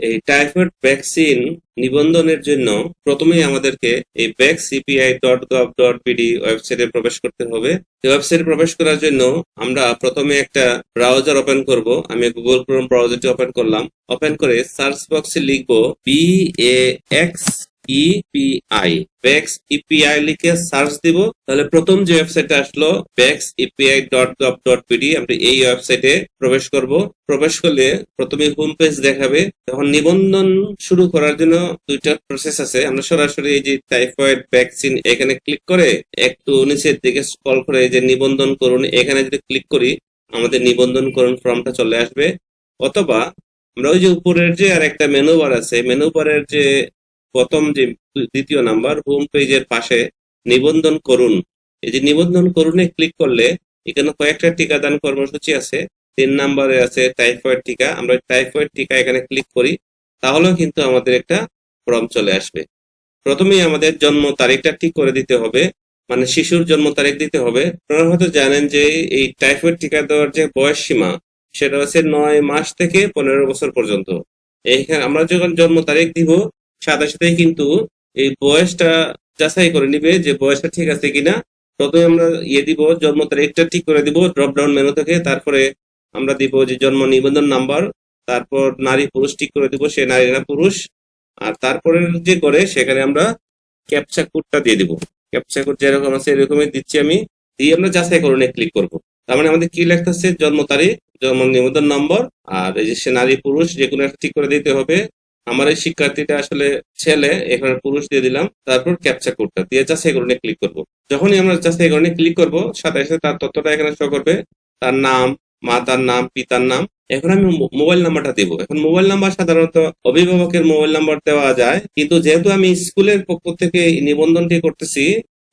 এই typhoid vaccine নিবন্ধনের জন্য প্রথমেই আমাদেরকে এই vax CPI dot gov dot BD ওয়েবসাইটে প্রবেশ করতে হবে। ওয়েবসাইটে প্রবেশ করার জন্য আমরা প্রথমে একটা ব্রাউজার ওপেন করব। আমি গুগল ক্রোম ব্রাউজারটি ওপেন করলাম। ওপেন করে সার্চ বক্সে লিখব B A X EPI bax EPI লিখে সার্চ দিব। তাহলে প্রথম যে ওয়েবসাইটে আসলো vax EPI dot gov dot BD আমরা এই ওয়েবসাইটে প্রবেশ করব। প্রবেশ করলে প্রথমে হোম পেজ দেখাবে। তখন নিবন্ধন শুরু করার জন্য দুইটা প্রসেস আছে। আমরা সরাসরি এই যে টাইফয়েড ভ্যাকসিন এখানে ক্লিক করে, একটু নিচের দিকে স্ক্রল করে যে নিবন্ধন করুন। এখানে যদি ক্লিক করি, আমাদের নিবন্ধন করুন ফর্মটা চলে আসবে। অথবা আমরা ওই যে উপরের যে আর একটা মেনু বার আছে মেনু বারের যে প্রথম যে দ্বিতীয় নাম্বার হোম পেজের পাশে নিবন্ধন করুন। এই যে নিবন্ধন করুনে ক্লিক করলে এখানে কয়েকটা টিকাদান কর্মসূচি আছে। তিন নাম্বারে আছে টাইফয়েড টিকা। আমরা টাইফয়েড টিকা এখানে ক্লিক করি, তাহলেও কিন্তু আমাদের একটা ফর্ম চলে আসবে। প্রথমেই আমাদের জন্ম তারিখটা ঠিক করে দিতে হবে মানে শিশুর জন্ম তারিখ দিতে হবে। আপনারা হয়তো জানেন যে এই টাইফয়েড টিকা দেওয়ার যে বয়স সীমা, সেটা হচ্ছে নয় মাস থেকে পনেরো বছর পর্যন্ত। এইখানে আমরা যখন জন্ম তারিখ দিব সাথে সাথে কিন্তু এই বয়সটা যাচাই করে নিবে যে বয়সটা ঠিক আছে কিনা। প্রথমে আমরা ইয়ে দিব, জন্ম তারিখটা ঠিক করে দিব ড্রপ ডাউন মেনু থেকে। তারপরে আমরা দিব যে জন্ম নিবন্ধন নাম্বার তারপর নারী পুরুষ ঠিক করে দিব, সে নারী না পুরুষ। আর তারপরে যে করে, সেখানে আমরা ক্যাপচা কোডটা দিয়ে দিব। ক্যাপচা কোড যেরকম আছে, এরকমই দিচ্ছি আমি। দিয়ে আমরা যাচাই করুন ক্লিক করব। তার মানে আমাদের কি লেখতেছে জন্ম তারিখ, জন্ম নিবন্ধন নম্বর আর এই যে সে নারী পুরুষ, যে কোনো একটা ঠিক করে দিতে হবে। আমার এই শিক্ষার্থীটা আসলে ছেলে, এখানে পুরুষ দিয়ে দিলাম, তারপর ক্যাপচা কোডটা দিয়ে যাচাই করুন ক্লিক করব। যখনই আমরা যাচাই করুন ক্লিক করব, সাথে সাথে তার তথ্যটা এখানে শো করবে, তার নাম, মাতার নাম, পিতার নাম। এখন আমি মোবাইল নাম্বারটা দিব। এখন মোবাইল নাম্বার সাধারণত অভিভাবকের মোবাইল নাম্বার দেওয়া যায়, কিন্তু যেহেতু আমি স্কুলের পক্ষ থেকে নিবন্ধনটি করতেছি,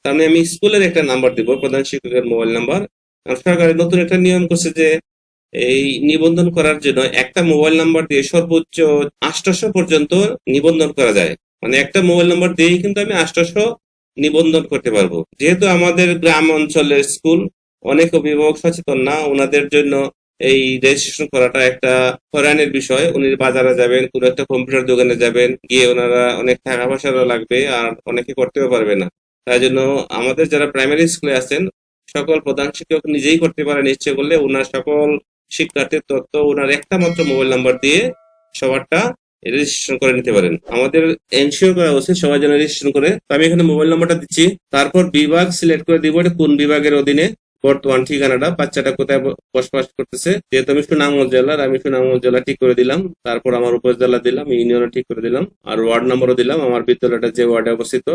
তার মানে আমি স্কুলের একটা নাম্বার দিব, প্রধান শিক্ষকের মোবাইল নাম্বার সরকারের নতুন একটা নিয়ম করছে যে এই নিবন্ধন করার জন্য একটা মোবাইল নাম্বার দিয়ে সর্বোচ্চ আটশো পর্যন্ত নিবন্ধন করা যায়। মানে একটা মোবাইল নাম্বার দিয়েই কিন্তু আমি আটশো নিবন্ধন করতে পারব। যেহেতু আমাদের গ্রাম অঞ্চলের স্কুল, অনেক অভিভাবক সচেতন না, ওনাদের জন্য এই রেজিস্ট্রেশন করাটা একটা হয়রানির বিষয়। উনি বাজারে যাবেন, কোনো একটা কম্পিউটার দোকানে যাবেন, গিয়ে ওনারা অনেক টাকা পয়সারও লাগবে আর অনেকে করতেও পারবে না। তাই জন্য আমাদের যারা প্রাইমারি স্কুলে আছেন, সকল প্রধান শিক্ষক নিজেই করতে পারেন ইচ্ছে করলে, ওনার সকল শিক্ষার্থীর তথ্য, ওনার একটা মাত্র মোবাইল নাম্বার দিয়ে সবারটা রেজিস্ট্রেশন করে নিতে পারেন। আমাদের এনশিওর করা উচিত সবাই যেন রেজিস্ট্রেশন করে। তো আমি এখানে মোবাইল নাম্বারটা দিচ্ছি। তারপর বিভাগ সিলেক্ট করে দিব এটা কোন বিভাগের অধীনে। বর্তমান ঠিকানাটা, বাচ্চাটা কোথায় বসবাস করতেছে। যেহেতু আমি একটু সুনামগঞ্জ জেলার, আমি একটু সুনামগঞ্জ জেলা ঠিক করে দিলাম। তারপর আমার উপজেলা দিলাম, ইউনিয়নও ঠিক করে দিলাম। আর ওয়ার্ড নম্বরও দিলাম। আমার বিদ্যালয়টা যে ওয়ার্ডে অবস্থিত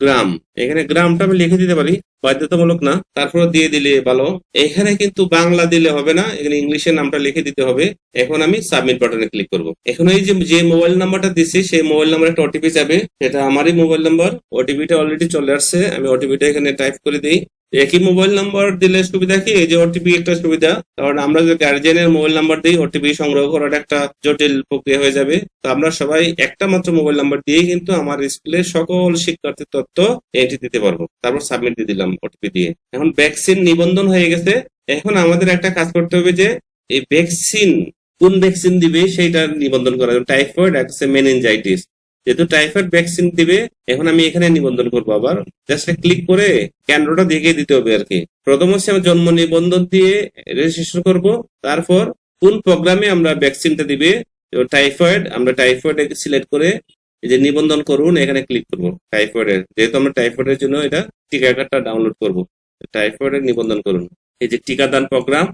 গ্রাম। এখানে গ্রামটা আমি লিখে দিতে পারি, বাধ্যতামূলক না। তারপরে দিয়ে দিলে ভালো। এখানে কিন্তু বাংলা দিলে হবে না, এখানে ইংলিশের নামটা লিখে দিতে হবে। এখন আমি সাবমিট বাটনে ক্লিক করব। এখন এই যে মোবাইল নাম্বারটা দিছি, সেই মোবাইল নাম্বারে একটা ওটিপি যাবে সেটা আমারই মোবাইল নাম্বার ওটিপিটা অলরেডি চলে আসছে। আমি ওটিপিটা এখানে টাইপ করে দিই। একই মোবাইল নাম্বার দিলে সুবিধা কি? এই যে ওটিপি একটা সুবিধা। কারণ আমরা যে গার্জিয়ানের মোবাইল নাম্বার দিই ওটিপি সংগ্রহ করাটা একটা জটিল প্রক্রিয়া হয়ে যাবে। তো আমরা সবাই একটা মাত্র মোবাইল নাম্বার দিয়েই কিন্তু আমার স্কুলের সকল শিক্ষার্থীর তথ্য এন্ট্রি দিতে পারব। তারপর সাবমিট দিয়ে দিলাম ওটিপি দিয়ে। এখন ভ্যাকসিন নিবন্ধন হয়ে গেছে। এখন আমাদের একটা কাজ করতে হবে যে, এই ভ্যাকসিন কোন ভ্যাকসিন দিবে সেইটা নিবন্ধন করা। টাইফয়েড আর মেনিনজাইটিস যেহেতু টাইফয়েড ভ্যাকসিন দিবে, এখন আমি এখানে নিবন্ধন করব আবার। জাস্ট ক্লিক করে কেন্দ্রটা দেখিয়ে দিতে হবে আর কি। প্রথম হচ্ছে আমার জন্ম নিবন্ধন দিয়ে রেজিস্ট্রেশন করব। তারপর কোন প্রোগ্রামে আমরা ভ্যাকসিনটা দিবে টাইফয়েড আমরা টাইফয়েড সিলেক্ট করে এই যে নিবন্ধন করুন, এখানে ক্লিক করব টাইফয়েডের যেহেতু আমরা টাইফয়েডের জন্য এটা টিকা কার্ডটা ডাউনলোড করব। টাইফয়েডের নিবন্ধন করুন। এই যে টিকাদান প্রোগ্রাম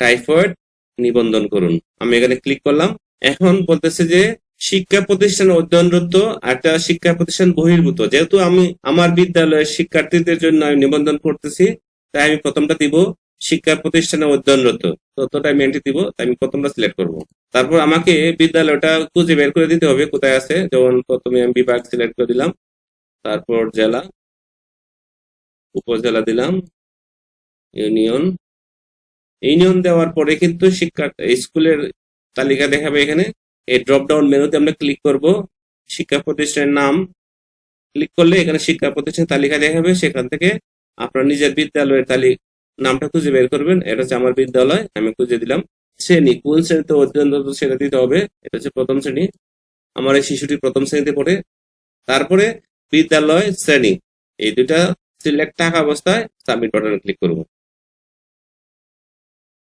টাইফয়েড নিবন্ধন করুন। আমি এখানে ক্লিক করলাম। এখন বলতেছে যে শিক্ষা প্রতিষ্ঠান অধ্যয়নরত, একটা শিক্ষা প্রতিষ্ঠান বহির্ভূত। যেহেতু আমি আমার বিদ্যালয়ের শিক্ষার্থীদের জন্য আমি নিবন্ধন করতেছি, তাই আমি প্রথমটা দিব শিক্ষা প্রতিষ্ঠানে অধ্যয়নরত। ততটা আমি এন্ট্রি দিব, তাই আমি প্রথমটা সিলেক্ট করব। তারপর আমাকে বিদ্যালয়টা খুঁজে বের করে দিতে হবে কোথায় আছে। যেমন প্রথমে আমি বিভাগ সিলেক্ট করে দিলাম, তারপর জেলা, উপজেলা দিলাম, ইউনিয়ন। ইউনিয়ন দেওয়ার পরে কিন্তু শিক্ষা, স্কুলের তালিকা দেখাবে এখানে। এই ড্রপ ডাউন মেনুতে আমরা ক্লিক করব, শিক্ষা প্রতিষ্ঠানের নাম ক্লিক করলে এখানে শিক্ষা প্রতিষ্ঠানের তালিকা দেখাবে সেখান থেকে আপনার নিজের বিদ্যালয়ের তালিকা নামটা খুঁজে বের করবেন, এটা হচ্ছে আমার বিদ্যালয়, আমি খুঁজে দিলাম, শ্রেণি, কোন শ্রেণীতে অধ্যয়নরত সেটা দিতে হবে, এটা হচ্ছে প্রথম শ্রেণি, আমার এই শিশুটি প্রথম শ্রেণীতে পড়ে, তারপরে বিদ্যালয় শ্রেণি, এই দুটা সিলেক্ট থাকা অবস্থায় সাবমিট বাটনে ক্লিক করব।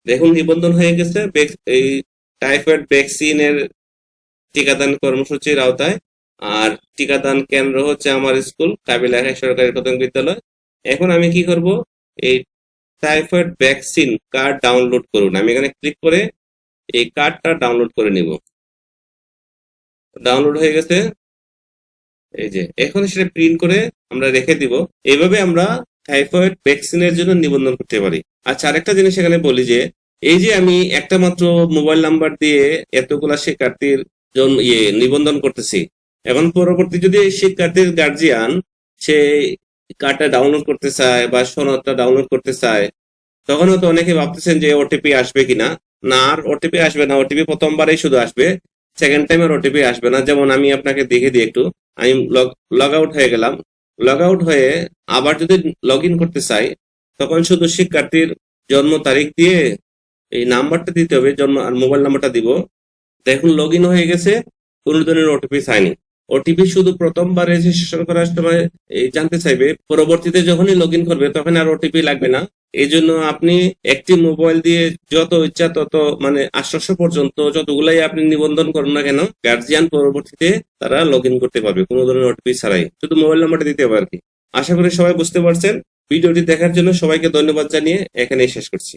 দেখুন নিবন্ধন হয়ে গেছে এই টাইফয়েড ভ্যাকসিনের টিকাদান কর্মসূচির আওতায়। আর টিকাদান কেন্দ্র হচ্ছে আমার স্কুল কাবিলা সরকারি প্রাথমিক বিদ্যালয়। এখন আমি কি করব? এই টাইফয়েড ভ্যাকসিন কার্ড ডাউনলোড করুন। আমি এখানে ক্লিক করে এই কার্ডটা ডাউনলোড করে নিব। ডাউনলোড হয়ে গেছে। এই যে, এখন সেটা প্রিন্ট করে আমরা রেখে দিব। এইভাবে আমরা টাইফয়েড ভ্যাকসিনের জন্য নিবন্ধন করতে পারি। আচ্ছা আরেকটা জিনিস এখানে বলি যে, এই যে আমি একটা মাত্র মোবাইল নাম্বার দিয়ে এতগুলা শিক্ষার্থীর ইয়ে নিবন্ধন করতেছি। এখন পরবর্তী যদি শিক্ষার্থীর গার্জিয়ান সে কার্ডটা ডাউনলোড করতে চায় বা সনদটা ডাউনলোড করতে চায় তখন হয়তো অনেকে ভাবতেছেন যে ওটিপি আসবে কিনা। না, আর ওটিপি আসবে না। ওটিপি প্রথমবারেই শুধু আসবে। সেকেন্ড টাইম আর ওটিপি আসবে না। যেমন আমি আপনাকে দেখে দিই একটু। আমি লগ আউট হয়ে গেলাম। লগ আউট হয়ে আবার যদি লগ ইন করতে চাই, তখন শুধু শিক্ষার্থীর জন্ম তারিখ দিয়ে এই নাম্বারটা দিতে হবে। জন্ম আর মোবাইল নাম্বারটা দিব। দেখুন লগ ইন হয়ে গেছে কোনো ধরনের ওটিপি চাইনি ওটিপি শুধু প্রথমবার রেজিস্ট্রেশন করার সময় জানতে চাইবে। পরবর্তীতে যখনই লগ করবে, তখন আর ওটিপি লাগবে না। এই জন্য আপনি একটি মোবাইল দিয়ে যত ইচ্ছা তত মানে আটশোশো পর্যন্ত যতগুলাই আপনি নিবন্ধন করুন না কেন গার্জিয়ান পরবর্তীতে তারা লগ করতে পারবে, কোনো ধরনের ওটিপি ছাড়াই। শুধু মোবাইল নাম্বারটা দিতে হবে আর কি। আশা করি সবাই বুঝতে পারছেন। ভিডিওটি দেখার জন্য সবাইকে ধন্যবাদ জানিয়ে এখানেই শেষ করছি।